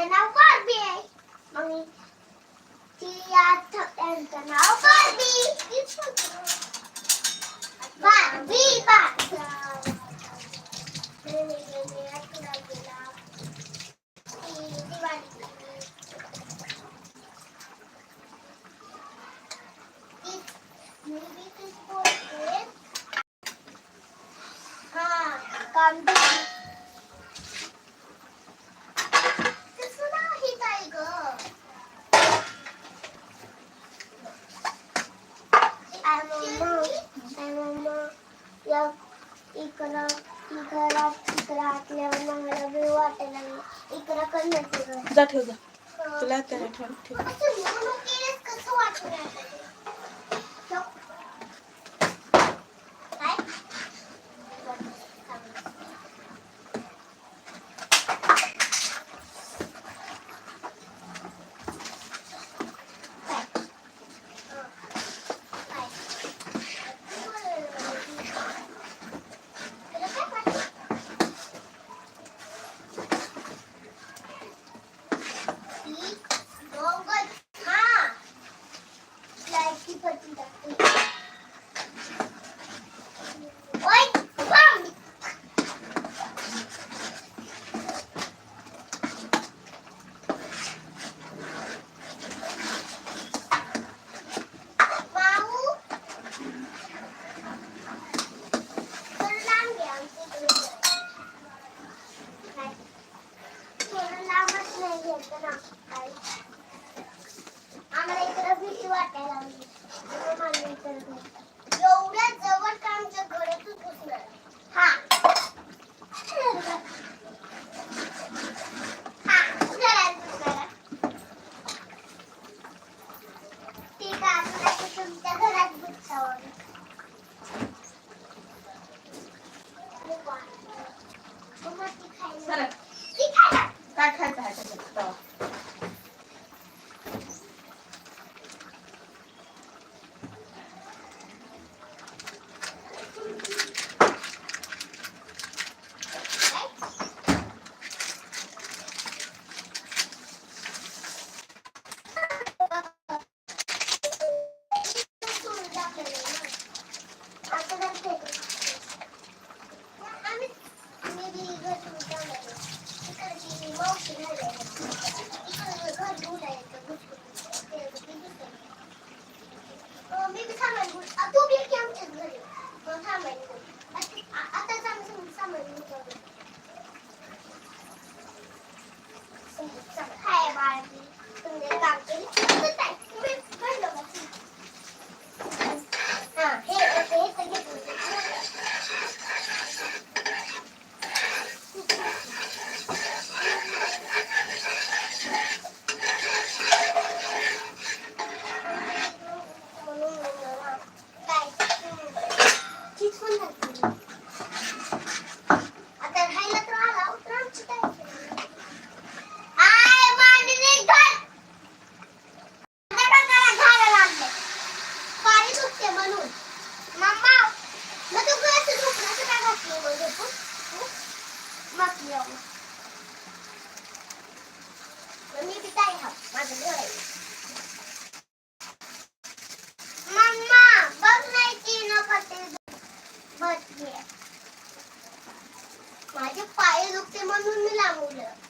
Kenal Barbie. Mamy Teatro kenal Barbie. Barbie, Barbie. Maybe this boy did. Ah, come back. Mamma काय mamma या इकडं इकडं इकडं आतल्यावर मला वेळ वाटायला इकडं कन्नड जा ठेव जा तुला त्याला ठेव ठेव माझे पाय दुखते म्हणून मी लांबवलं.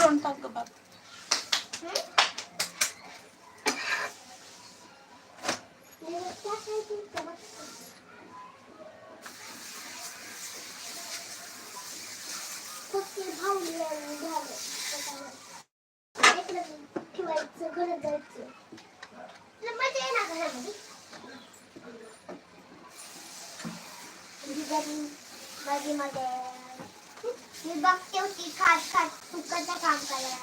Don't talk about it. Magi-magi. मी बघते होती खास तू कसं काम करायला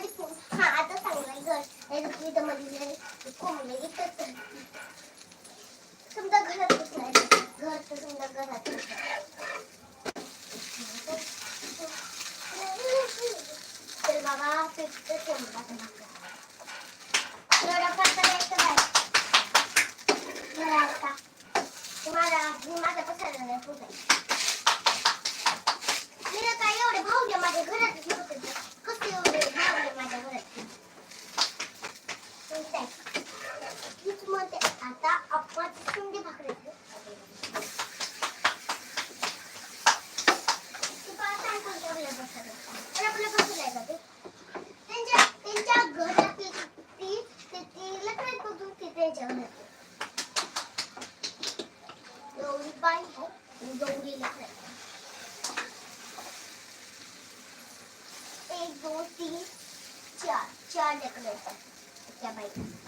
मध्ये खूप हा घर. इथं समजा घरात बसणार घर तर समजा घरात तर बाबा पेट कोंबडा माझा माझा पसरला मी काय एवढे भाऊ घ्या माझ्या घरातच नव्हते कसं एवढे? आता आपण 小白。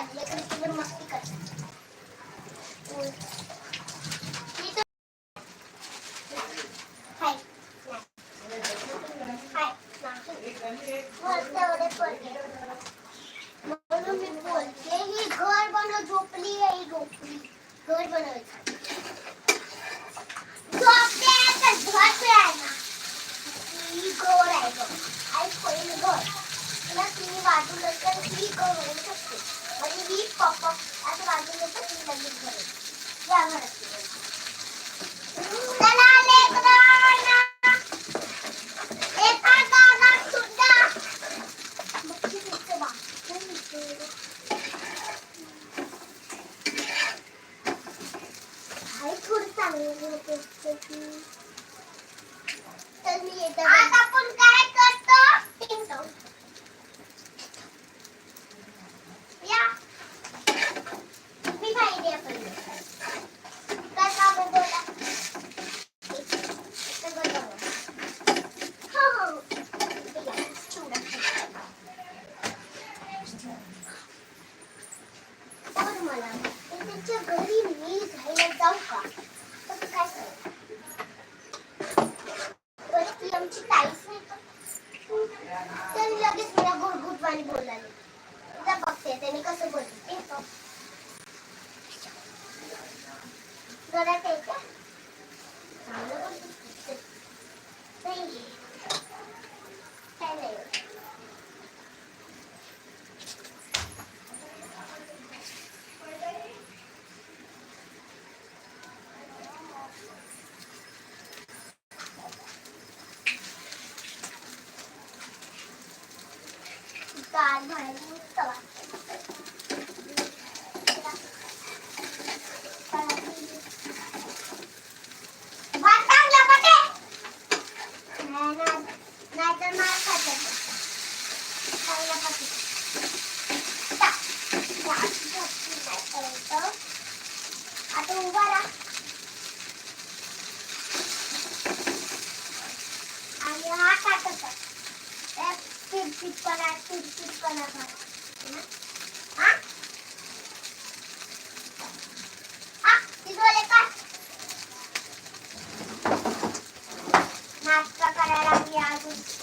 વાજી એટલે મસ્તી કરતા तर मी आता आपण काय करतो? Thank you. Maaf, kakak dalam.